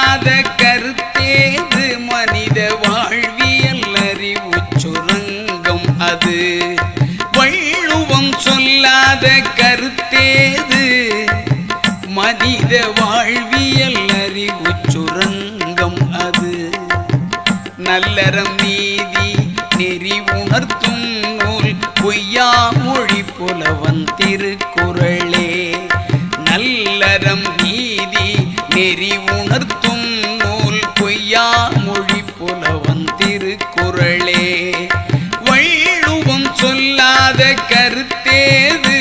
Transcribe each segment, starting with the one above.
இல்லாத கருத்தேது மனித வாழ்வியல் அறிவு சுரங்கம் அது. வள்ளுவம் சொல்லாத கருத்தேது மனித வாழ்வியல் அறிவு சுரங்கம் அது. நல்லறம் நீதி நெறி உணர்த்தும் நூல் பொய்யா மொழி புலவன் திருக்குறளே. நல்லறம் நீதி நெறி உணர்த்தும் நூல் பொய்யா மொழி புலவன் திருக்குறளே வள்ளுவம் சொல்லாத கருத்தேது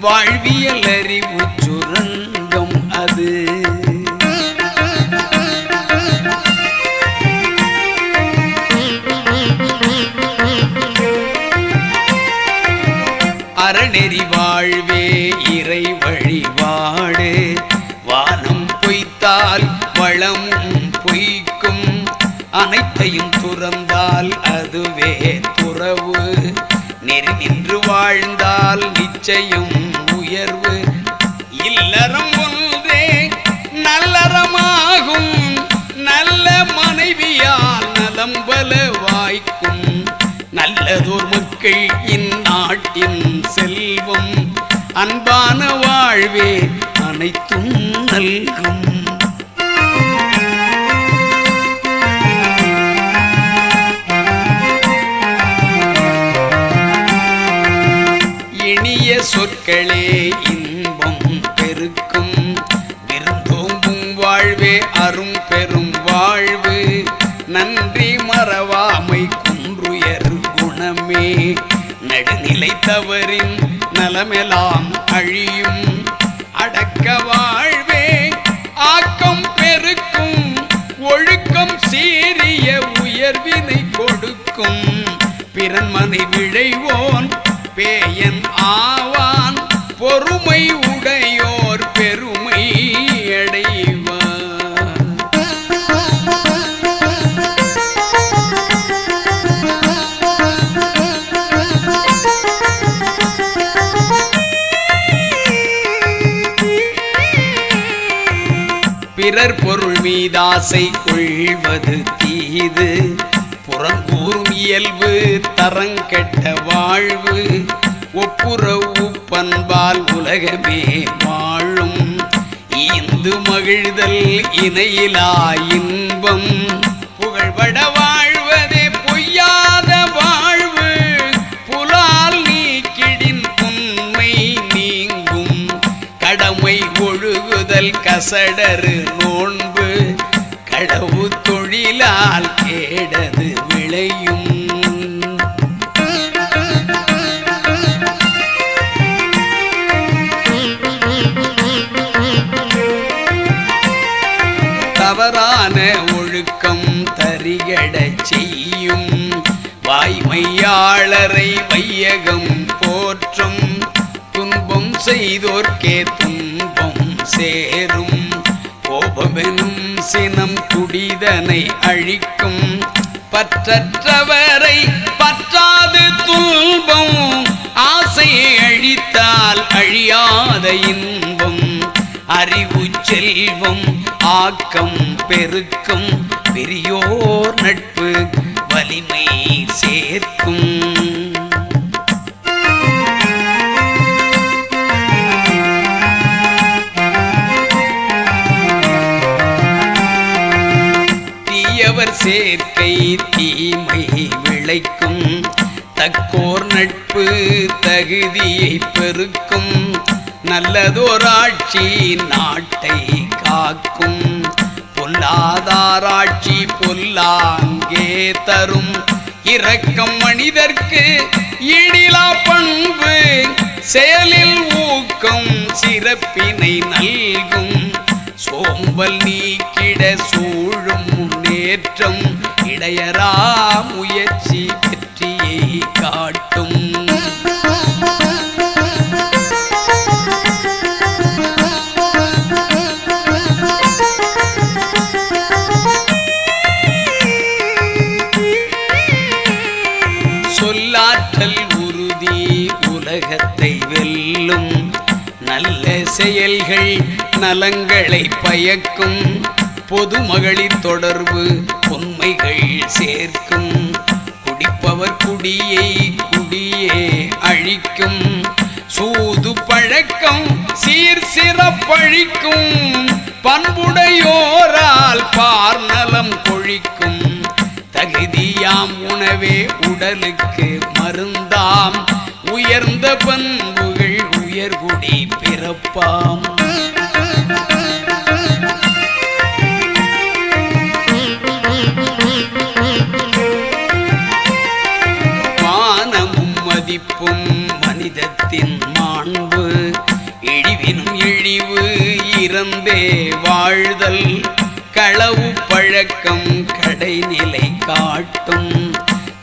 வாழ்வியல் அறிவு சுரங்கம் அது. அறநெறி வாழ்வே பொய்க்கும் அனைத்தையும் துறந்தால் அதுவே துறவு. நெறி நின்று வாழ்ந்தால் நிச்சயம் உயர்வு. இல்லறம் ஒன்றே நல்லறமாகும். நல்ல மனைவியால் நலம் பல வாய்க்கும். நல்லதோர் மக்கள் இந்நாட்டின் செல்வம். அன்பான வாழ்வே அனைத்தும் நல்கும். சொற்களே இன்பம் பெருக்கும். விருந்தோங்கும் வாழ்வே அரும் பெரும் வாழ்வு. நன்றி மறவாமை குன்றுயர் குணமே. நடுநிலை தவறின் நலமெலாம் அழியும். அடக்க வாழ்வே ஆக்கம் பெருக்கும். ஒழுக்கம் சீரிய உயர்வினை கொடுக்கும். பிறன்மனை விழைவோன் பேயன் ஆவ மீதாசை கொள்வது தீது. புறங்கூறும் இயல்பு தரங்கெட்ட வாழ்வு. ஒப்புரவு பண்பால் உலகமே வாழும். இந்து மகிழ்தல் இணையிலா இன்பம். புகழ்பட வாழ்வதே பொய்யாத வாழ்வு. புலால் நீக்கிடின் புன்மை நீங்கும். கடமை ஒழுகுதல் கசடரு தொழிலால் கேடது விளையும். தவறான ஒழுக்கம் தரிகடச் செய்யும். வாய்மையாளரை வையகம் போற்றும். துன்பம் செய்தோர்க்கே துன்பம் சேரும். கோபமெனும் சினம் குடிதனை அழிக்கும். பற்றற்றவரை பற்றாது துன்பம். ஆசையை அழித்தால் அழியாத இன்பம். அறிவு செல்வம் ஆக்கம் பெருக்கும். பெரியோர் நட்பு வலிமை சேர்க்கும். சேர்க்கை தீமை விளைக்கும். தக்கோர் நட்பு தகுதியை பெருக்கும். நல்லதோராட்சி நாட்டை காக்கும். பொல்லாதாராட்சி பொல்லாங்கே தரும். இரக்கம் மனிதர்க்கு இடிலா பண்பு. செயலில் ஊக்கம் சிறப்பினை நல்கும். சோம்பல் நீக்கிட சூழும் ஏற்றம் இடையரா முயற்சி வெற்றியை காட்டும். சொல்லாற்றல் உறுதி உலகத்தை வெல்லும். நல்ல செயல்கள் நலங்களை பயக்கும். பொது மகளிர் தொடர்பு பொம்மைகள் சேர்க்கும். குடிப்பவர் குடியை குடியே அழிக்கும். சூது பழக்கம் சீர் சிறப்பழிக்கும். பண்புடையோரால் பார்நலம் கொழிக்கும். தகுதியாம் உணவே உடலுக்கு மருந்தாம். உயர்ந்த பண்புகள் உயர்குடி பிறப்பாம். மதிப்பும் மனிதத்தின் மாண்பு இழிவினும் இழிவு இறந்தே வாழ்தல். களவு பழக்கம் கடைநிலை காட்டும்.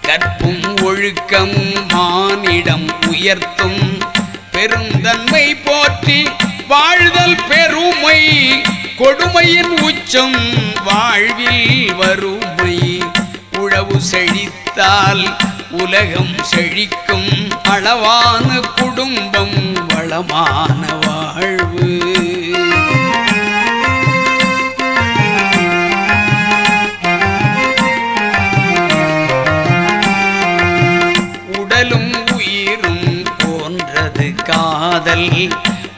கற்பும் ஒழுக்கமும் மானிடம் உயர்த்தும். பெருந்தன்மை போற்றி வாழ்தல் பெருமை. கொடுமையின் உச்சம் வாழ்வில் வறுமை. உழவு செழித்தால் உலகம் செழிக்கும் அளவான குடும்பம் வளமான வாழ்வு. உடலும் உயிரும் போன்றது காதல்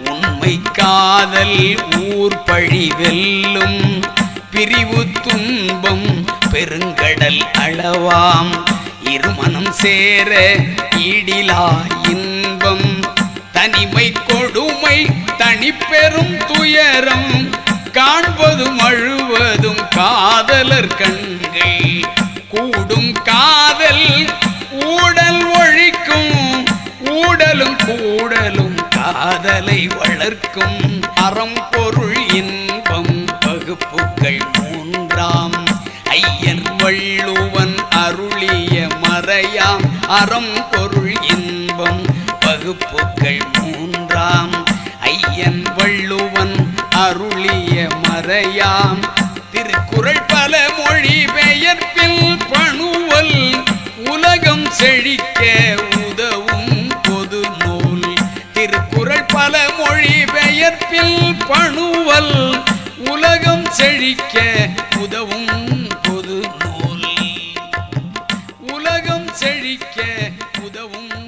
உண்மை காதல் ஊர் பழி வெல்லும். பிரிவு துன்பம் பெருங்கடல் அளவாம். திருமணம் சேர ஈடிலா இன்பம். தனிமை கொடுமை தனிப்பெரும் துயரம். காண்பதும் அழுவதும் காதலர் கண்கள். கூடும் காதல் ஊடல் ஒழிக்கும். ஊடலும் கூடலும் காதலை வளர்க்கும் அறம் பொருள் இன்பம். அறம் பொருள் இன்பம். வகுப்புகள் மூன்றாம். ஐயன் வள்ளுவன் அருளிய மறையாம். திருக்குறள் பல மொழி பெயர்ப்பில் பணுவல். உலகம் செழிக்க உதவும் பொது நூல். திருக்குறள் பல மொழி பெயர்ப்பில் பணுவல். உலகம் செழிக்க மிகவும்